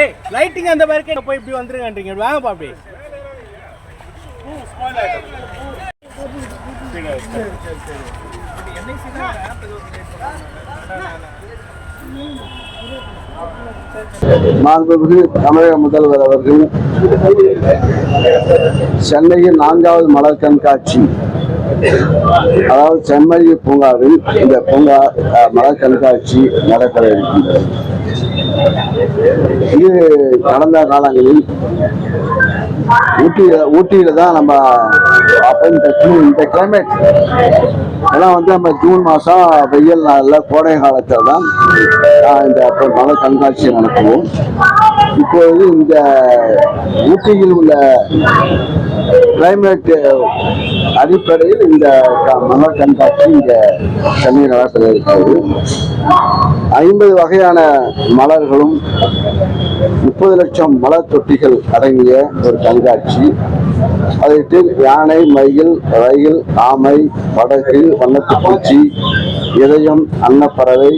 ஏய் லைட்டிங் அந்த பேருக்கு போய் இப்படி வந்துருங்கன்றீங்க. வாங்கப்பா அப்படி மாண்புமிகு தமிழக முதல்வர் அவர்கள் சென்னையில் நான்காவது மலர் கண்காட்சி அதாவது செம்மொழி பூங்காவில் இந்த பூங்கா அஹ், மலர் கண்காட்சி நடைபெற இருக்கின்றது இது கடந்த காலங்களில் ஊட்டியில ஊட்டியில தான் நம்ம அப்ப இந்த இந்த கிளைமேட் ஏன்னா வந்து நம்ம ஜூன் மாசம் வெயில் நாளில் கோடை காலத்தில் தான் இந்த அப்ப கண்காட்சி நடத்துவோம் இப்பொழுது இந்த ஊட்டியில் உள்ள கிளைமேட் uh, அடிப்படையில் இந்த க- மலர் கண்காட்சி இங்கே சென்னை நகரத்தில் இருக்கிறது. ஐம்பது வகையான மலர்களும் முப்பது லட்சம் மலர் தொட்டிகள் அடங்கிய ஒரு கண்காட்சி. அதற்கு யானை மயில் ரயில் ஆமை படகு வண்ணத்துப்பூச்சி இதயம் அன்னப்பறவை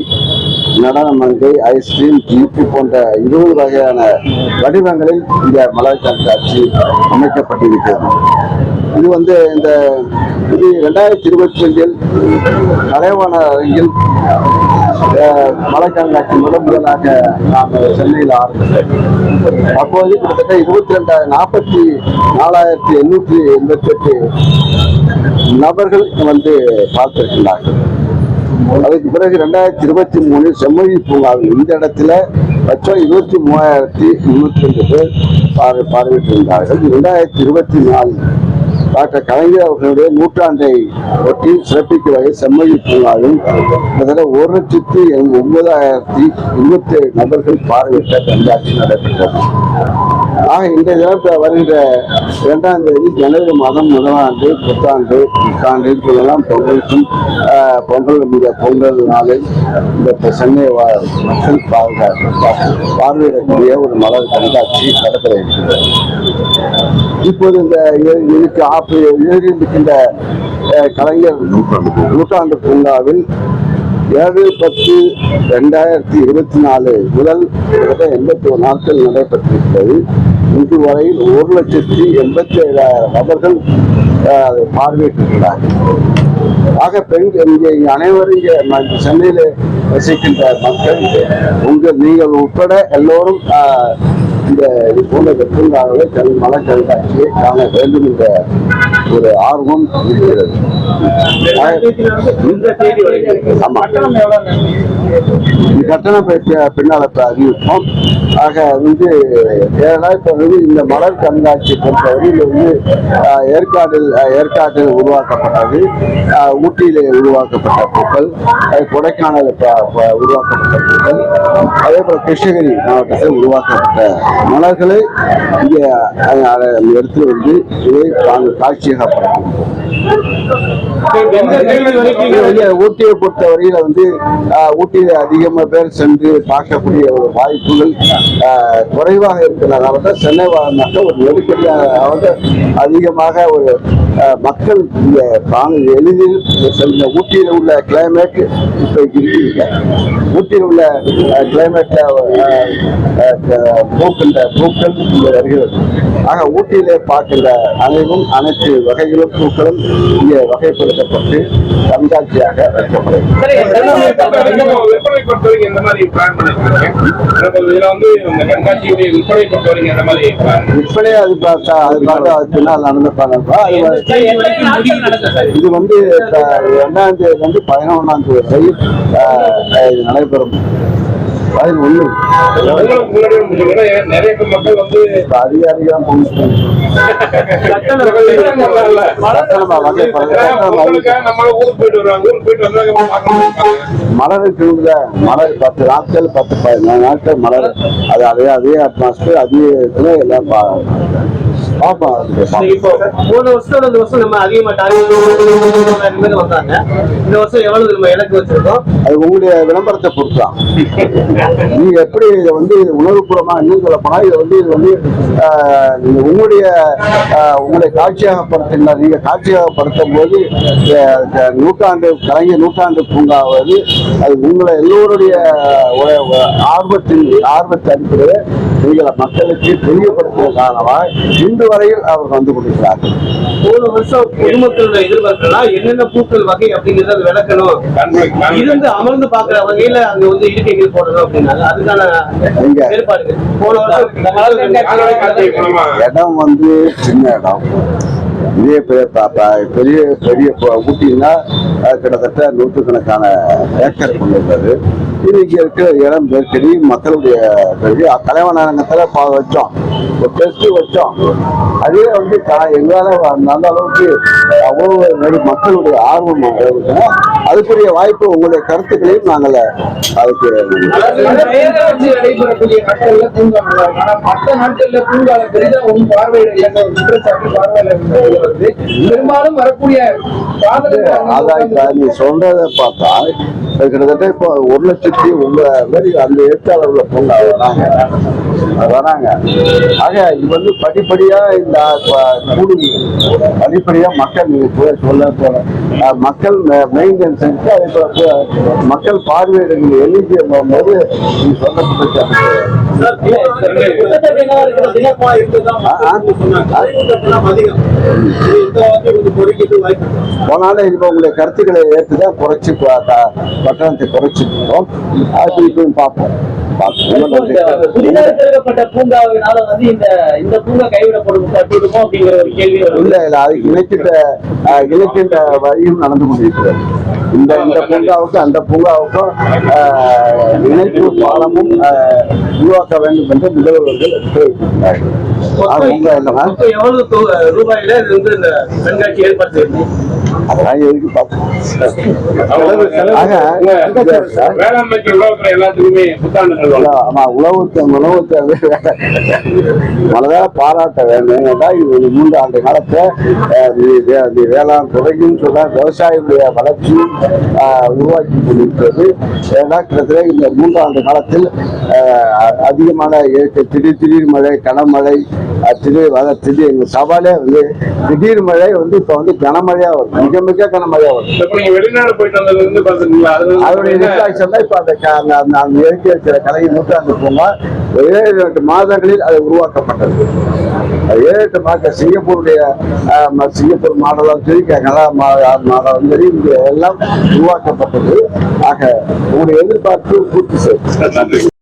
நடனமங்கை ஐஸ்கிரீம் ஜீப்பு போன்ற இருபது வகையான வடிவங்களில் இந்த மலர் கண்காட்சி அமைக்கப்பட்டிருக்கிறது. இது வந்து இந்த இது ரெண்டாயிரத்தி இருபத்தி ரெண்டில் கலைவாண அரங்கில் மலை கண்காட்சி முதல் முதலாக நாம் சென்னையில் ஆரம்பித்தோம் அப்போது கிட்டத்தட்ட இருபத்தி ரெண்டாயிரம் நாற்பத்தி நாலாயிரத்தி எண்ணூற்றி எண்பத்தி எட்டு நபர்கள் வந்து பார்த்திருக்கிறார்கள். அதுக்கு பிறகு ரெண்டாயிரத்தி இருபத்தி மூணு செம்மொழி பூங்காவில் இந்த இடத்துல லட்சம் இருபத்தி மூவாயிரத்தி முன்னூத்தி ரெண்டு பேர் பார்வை பார்வையிட்டிருந்தார்கள். ரெண்டாயிரத்தி இருபத்தி நாலு டாக்டர் கலைஞர் அவர்களுடைய நூற்றாண்டை ஒட்டி சிறப்பிக்கும் வகை செம்மொழி பூங்காவில் கிட்டத்தட்ட ஒரு லட்சத்தி ஒன்பதாயிரத்தி எண்பத்தி ஏழு நபர்கள் பார்வையிட்ட கண்காட்சி நடைபெற்றது. ஆக இந்த தினம் வருகின்ற இரண்டாம் தேதி ஜனவரி மாதம் முதலாம் ஆண்டு புத்தாண்டு புத்தாண்டு இதெல்லாம் பொங்கலுக்கும் பொங்கல் இந்த பொங்கல் நாளில் இந்த சென்னை மக்கள் பாதுகாப்பு பார்வையிடக்கூடிய ஒரு மலர் கண்காட்சி நடைபெற இருக்கிறது. இப்போது இந்த இதுக்கு ஆப்பு எழுதியிருக்கின்ற கலைஞர் நூற்றாண்டு பூங்காவில் ஏழு பத்து ரெண்டாயிரத்தி இருபத்தி நாலு முதல் கிட்டத்தட்ட எண்பத்தி ஒரு நாட்கள் நடைபெற்றிருக்கிறது. இன்று வரையில் ஒரு லட்சத்தி எண்பத்தி ஏழாயிரம் நபர்கள் அஹ், பார்வையிட்டிருக்கிறார்கள் ஆக பெண் இங்கே இங்கே அனைவரும் இங்கே சென்னையில் வசிக்கின்ற மக்கள் உங்கள் நீங்கள் உட்பட எல்லோரும் இந்த இது போன்ற வெற்றிங்காகவே கல் மலை கண்காட்சியை காண வேண்டும் என்ற ஒரு ஆர்வம் இருக்கிறது. ஆமா இது கட்டணம் பற்றி- பின்னால் அறிவிப்போம். ஆக வந்து ஏன்னா இப்ப வந்து இந்த மலர் கண்காட்சி பொறுத்தவரையில் வந்து ஏற்காடில் ஏற்காட்டில் உருவாக்கப்பட்டது. ஊட்டியில் உருவாக்கப்பட்ட பூக்கள் கொடைக்கானல் உருவாக்கப்பட்ட பூக்கள். அதே போல கிருஷ்ணகிரி மாவட்டத்தில் உருவாக்கப்பட்ட மலர்களை இங்கே இடத்துல எடுத்து வந்து இதை நாங்கள் காட்சியாக படுத்துகிறோம் ஊட்டியை பொறுத்த ஊட்டியை பொறுத்தவரையில வந்து ஆஹ், ஊட்டியில அதிகமா பேர் சென்று பார்க்கக்கூடிய ஒரு வாய்ப்புகள் ஆஹ், குறைவாக இருக்கிறதுனால தான் சென்னை வாழ்ந்தாக்க ஒரு நெருக்கடியாக அதிகமாக ஒரு மக்கள் இந்த காண எளிதில் சென்ற ஊட்டியில் உள்ள கிளைமேட் இப்போ இருக்கீங்க. ஊட்டியில் உள்ள கிளைமேட்டை பூக்கின்ற பூக்கள் இங்கே வருகிறது. ஆக ஊட்டியிலே பார்க்கின்ற அனைவரும் அனைத்து வகைகளும் பூக்களும் இங்கே வகைப்படுத்தப்பட்டு கண்காட்சியாக விற்பனை மாதிரி பிளான் இந்த மாதிரி விற்பனை அது பார்த்தா அது பார்த்தா அது பின்னால் நடந்து பண்ணப்பா இது வந்து ரெண்டாம் தேதி வந்து பதினொன்றாம் தேதி நடைபெறும். முடிச்சுக்கணும் ஏன்னா நிறைய மக்கள் வந்து அதிகாரிகள் மலருக்கு உள்ள மலர் பத்து நாட்கள் பத்து பதினாலு நாட்கள் மலர். அது அதே அதே அட்மாஸ்பியர் அதே இதுல எல்லாம் இப்போ போன வருஷத்தோட இந்த வருஷம் நம்ம அதிகமா டார்கெட் பேர் வந்தாங்க. இந்த வருஷம் எவ்வளவு நம்ம இலக்கு வச்சிருக்கோம்? அது உங்களுடைய விளம்பரத்தை பொறுத்து தான் நீங்க எப்படி இதை வந்து உணர்வுபூர்வமா இன்னும் சொல்ல போனா இதை வந்து இது வந்து உங்களுடைய ஆஹ், உங்களுடைய காட்சியாகப்படுத்தின நீங்க காட்சியாகப்படுத்தும் போது நூற்றாண்டு கலைஞர் நூற்றாண்டு பூங்காவது அது உங்களை எல்லோருடைய ஆர்வத்தின் ஆர்வத்தை அடிப்படையில் நீங்கள் மக்களுக்கு தெரியப்படுத்துவதன் காரணமாக இன்று வரையில் அவர் வந்து கொண்டிருக்கிறார்கள் போன வருஷம் பொதுமக்களோட எதிர்பார்க்கலாம் என்னென்ன பூக்கள் வகை அப்படிங்கறத விளக்கணும். இருந்து அமர்ந்து பாக்குற வகையில அங்க வந்து இருக்கைகள் போடணும் அப்படின்னாங்க. அதுக்கான? ஏற்பாடுகள். போன வருஷம் இடம் வந்து சின்ன இடம். இதே பெரிய பெரிய பெரிய ஊட்டின்னா அஹ், கிட்டத்தட்ட நூற்றுக்கணக்கான ஏக்கர் கொண்டிருந்தது. இன்னைக்கு இருக்கிற இடம் நெருக்கடி மக்களுடைய பெரிய கலைவனத்தில் பா வச்சோம். ஒரு டெஸ்ட் வச்சோம். அதே வந்து க- எங்களால் நல்ல அளவுக்கு அவ்வளவு மக்களுடைய ஆர்வம் இருக்குன்னா அதுக்குரிய வாய்ப்பு உங்களுடைய கருத்துக்களையும் நாங்கள் அதுக்கு ஆனா பெரும்பாலும் வரக்கூடிய அதான் நீ சொல்றத பார்த்தா கிட்டத்தட்ட இப்போ ஒரு லட்சத்தி உங்க மாதிரி அந்த எழுத்தாளர்ல பொண்ணு நாங்க வராங்க. ஆக இது வந்து படிப்படியா இந்த கூடுது படிப்படியா மக்கள் சொல்ல அஹ், மக்கள் மெயின்டெனன்ஸ் செஞ்சு அதே போல மக்கள் பார்வையிடங்கள் எண்ணிக்கை போது நீ சொல்லப்பட்ட போனாலும் இப்போ உங்களுடைய கருத்துக்களை ஏற்றுதான் குறைச்சி ப- க- கட்டணத்தை குறைச்சிருக்கோம் அது இப்பயும் பார்ப்போம். புதிதாக திறக்கப்பட்ட பூங்காவினால வந்து இந்த இந்த பூங்கா கைவிடப்படும் பட்டுடுமோ அப்படிங்கிற ஒரு கேள்வி இல்ல இல்ல அது இணைக்கின்ற வழியும் நடந்து கொண்டிருக்கிறது. இந்த இந்த பூங்காவுக்கும் அந்த பூங்காவுக்கும் இணைப்பு பாலமும் உருவாக்க வேண்டும் என்று முதல்வர்கள் தெரிவித்திருக்கிறார்கள் அதெல்லாம் எதுக்கு. ஆமா உழவுத்த உணவுத்த மனதார பாராட்ட வேண்டும் இது மூன்று ஆண்டு காலத்தை வேளாண் துறையும் சொல்ல விவசாயிகளுடைய வளர்ச்சியும் அஹ், உருவாக்கி கொண்டிருக்கிறது. ஏன்னா கிட்டத்தட்ட இந்த மூன்று ஆண்டு காலத்தில் அஹ், அ- அதிகமான இயற்கை திடீர் திடீர் மழை கனமழை திடீர் அதாவது திடீர் எங்க சவாலே வந்து திடீர் மழை வந்து இப்போ வந்து கனமழையா வருது மிக மிக கனமழையா நீங்க வெளிநாடு போயிட்டு வந்ததுல இருந்து பாத்துருக்கீங்களா? அது வந்து அதனுடைய ரிஃப்ளாக்ஷன் தான் இப்போ அந்த அந்த- அந்த அந்த இயற்கை இருக்கிற கலை நூற்றாண்டு பூங்கா ஏழு எட்டு மாதங்களில் அது உருவாக்கப்பட்டது. ஏழு எட்டு மாத சிங்கப்பூருடைய சிங்கப்பூர் மாடலும் சரி கனடா மாடலும் சரி இங்க எல்லாம் உருவாக்கப்பட்டது. ஆக உங்களுடைய எதிர்பார்ப்பு பூர்த்தி செய்யும்